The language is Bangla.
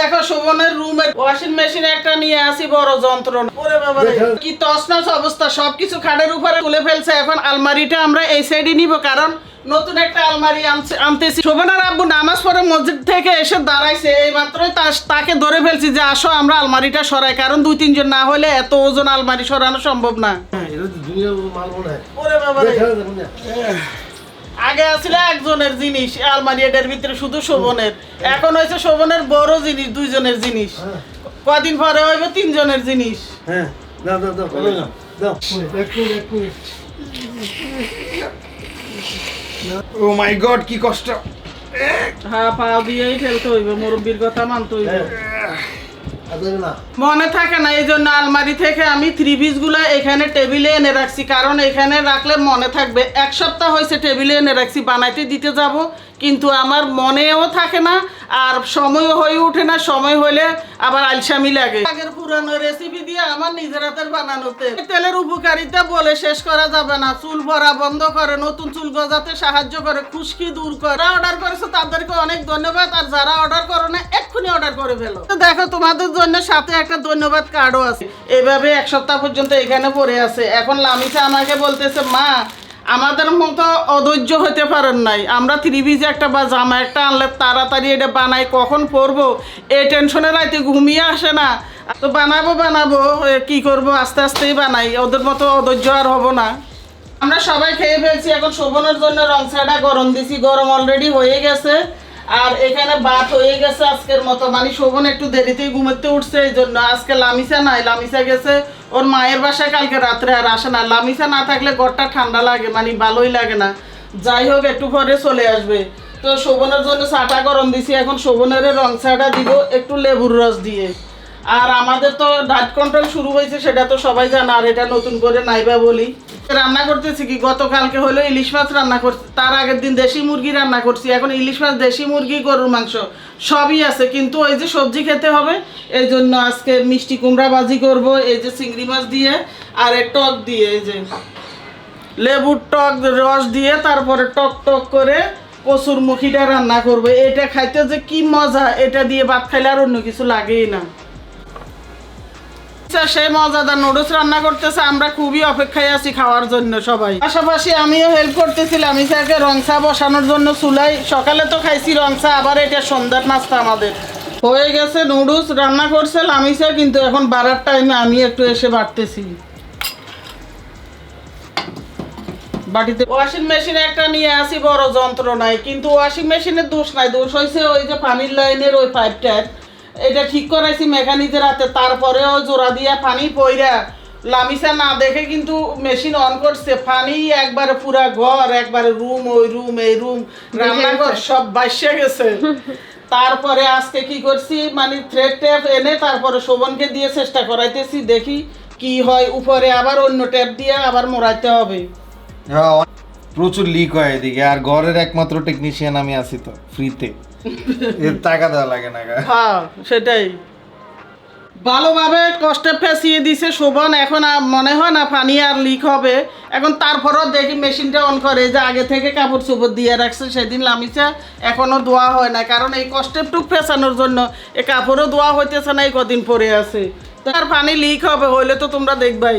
দেখো শোভনের রুমের ওয়াশিং মেশিন একটা নিয়ে আসি বড় যন্ত্রণা। ওরে বাবা রে, দেখো। কি তছনছ অবস্থা সবকিছু খাটের উপরে তুলে ফেলছে। এখন আলমারিটা আমরা এই সাইডে নিব কারণ নতুন একটা আলমারি আনতেছি। শোভনার আব্বু নামাজ পড়ে মসজিদ থেকে এসে দাঁড়াইছে এই মাত্রই তাকে ধরে ফেলছি যে আসো আমরা আলমারিটা সরাই কারণ দুই তিনজন না হলে এত ওজন আলমারি সরানো সম্ভব না। আগে আসলে একজনের জিনিস আলমারি এটার ভিতরে শুধু শোভনের। এখন হয়েছে শোভনের বড় জিনিস দুইজনের জিনিস। হ্যাঁ, কদিন পরে হইবে তিনজনের জিনিস। হ্যাঁ দাও দাও দাও দাও। ও মাই গড কি কষ্ট। হ্যাঁ পা দিয়েই ফেলতে হইবে মুরব্বীর কথা মানতে হইবে। হ্যাঁ। মনে থাকে না, এই জন্য আলমারি থেকে আমি থ্রি পিসগুলো এখানে টেবিলে এনে রাখছি। কারণ এখানে রাখলে মনে থাকবে, এক সপ্তাহ হয়েছে টেবিলে এনে রাখছি, বানাইতে দিতে যাব। কিন্তু আমার মনেও থাকে না আর সময় হয়ে ওঠে না, সময় হলে আবার আলসামি লাগে। আগের পুরানো রেসিপি দিয়ে আমার নিজের হাতের বানানোতে। তেলের উপকারিতা বলে শেষ করা যাবে না। চুল ভরা বন্ধ করে, নতুন চুল গজাতে সাহায্য করে, খুশকি দূর করে। অর্ডার করেছে তাদেরকে অনেক ধন্যবাদ, আর যারা অর্ডার করো না, এক্ষুনি অর্ডার করে ফেলো। তো দেখো, তোমাদের জন্য সাথে একটা ধন্যবাদ কার্ডও আছে। এভাবে এক সপ্তাহ পর্যন্ত এখানে পড়ে আছে। এখন লামিসা আমাকে বলতেছে, মা আমাদের মতো অধৈর্য হতে পারেন নাই। আমরা থ্রি ত্রিভিজে একটা বা জামা একটা আনলে তাড়াতাড়ি এটা বানাই, কখন পরবো? এই টেনশনে রাইতে ঘুমিয়ে আসে না। তো বানাবো বানাবো কি করব? আস্তে আস্তেই বানাই। ওদের মতো অধৈর্য আর হব না। আমরা সবাই খেয়ে ফেলছি, এখন শোভনের জন্য রং ছাড়া গরম দিছি। গরম অলরেডি হয়ে গেছে। আর এখানে ভাত হয়ে গেছে আজকের মতো। মানে শোভন একটু দেরিতেই ঘুমাতে উঠছে, এই জন্য আজকে লামিসা নাই। লামিসা গেছে ওর মায়ের বাসায় কালকে রাত্রে আর আসে না। লামিসা না থাকলে ঘরটা ঠান্ডা লাগে মানে ভালোই লাগে না। যাই হোক, একটু পরে চলে আসবে। তো শোভনের জন্য চাটা গরম দিছি, এখন শোভনের রং চাটা দিব, একটু লেবুর রস দিয়ে। আর আমাদের তো ডায়েট কন্ট্রোল শুরু হয়েছে, সেটা তো সবাই জানে, আর এটা নতুন করে নাইবা বলি। রান্না করতেছি কি? গতকালকে হলো ইলিশ মাছ রান্না করছি। তার আগের দিন দেশি মুরগি রান্না করছি। এখন ইলিশ মাছ দেশি মুরগি, গরুর মাংস সবই আছে। কিন্তু ওই যে সবজি খেতে হবে, এই জন্য আজকে মিষ্টি কুমড়া ভাজি করব, এই যে চিংড়ি মাছ দিয়ে আর টক দিয়ে এই যে লেবুর টক, রস দিয়ে তারপরে টক টক করে কচুর মুখিটা রান্না করবে। এটা খাইতে যে কি মজা, এটা দিয়ে ভাত খাইলে আর অন্য কিছু লাগেই না। আচ্ছা, সেই মজাদার নুডলস রান্না করতেছে আমরা খুবই অপেক্ষায় আছি খাওয়ার জন্য সবাই। পাশাপাশি আমিও হেল্প করতেছিলাম বসানোর জন্য চুলাই সকালে তো খাইছি আবার এটা সন্ধ্যার নাস্তা আমাদের। হয়ে গেছে নুডলস রান্না করছে লামিসা কিন্তু এখন বাড়ার টাইমে আমি একটু এসে বাড়তেছি। বাটিতে ওয়াশিং মেশিন একটা নিয়ে আসি বড় যন্ত্র নাই কিন্তু ওয়াশিং মেশিনের দোষ নাই দোষ হয়েছে ওই যে পানির লাইনের ওই পাইপটার এটা ঠিক করাইছি মেকানিকের হাতে তারপরেও জোড়া দিয়া পানি পইরা। লামিসা না দেখে কিন্তু মেশিন অন করছে পানি একবারে পুরা ঘর একবারে রুম ওই রুম এই রুম রান্নাঘর সব বাইসে গেছে। তারপরে আজকে কি করছি মানে থ্রেড ট্যাপ এনে তারপরে শোভনকে দিয়ে চেষ্টা করাইতেছি দেখি কি হয় উপরে আবার অন্য ট্যাপ দিয়ে আবার মোড়াইতে হবে। হ্যাঁ, প্রচুর লিক হয় এদিকে আর ঘরের একমাত্র টেকনিশিয়ান আমি আছি তো ফ্রিতে টাকা দেওয়া লাগে না হ্যাঁ সেটাই। ভালোভাবে কষ্টে ফেসিয়ে দিছে শোভন। এখন মনে হয় না পানি আর লিক হবে। এখন তারপরও দেখি মেশিনটা অন করে যে আগে থেকে কাপড় চোপড় দিয়ে রাখছে, সেদিন লামিছে। এখনও ধোয়া হয় না। কারণ এই কষ্টের টুক ফেসানোর জন্য এই কাপড়ও ধোয়া হইতেছে না, এই কদিন পরে আছে। তার পানি লিক হবে, হইলে তো তোমরা দেখবাই।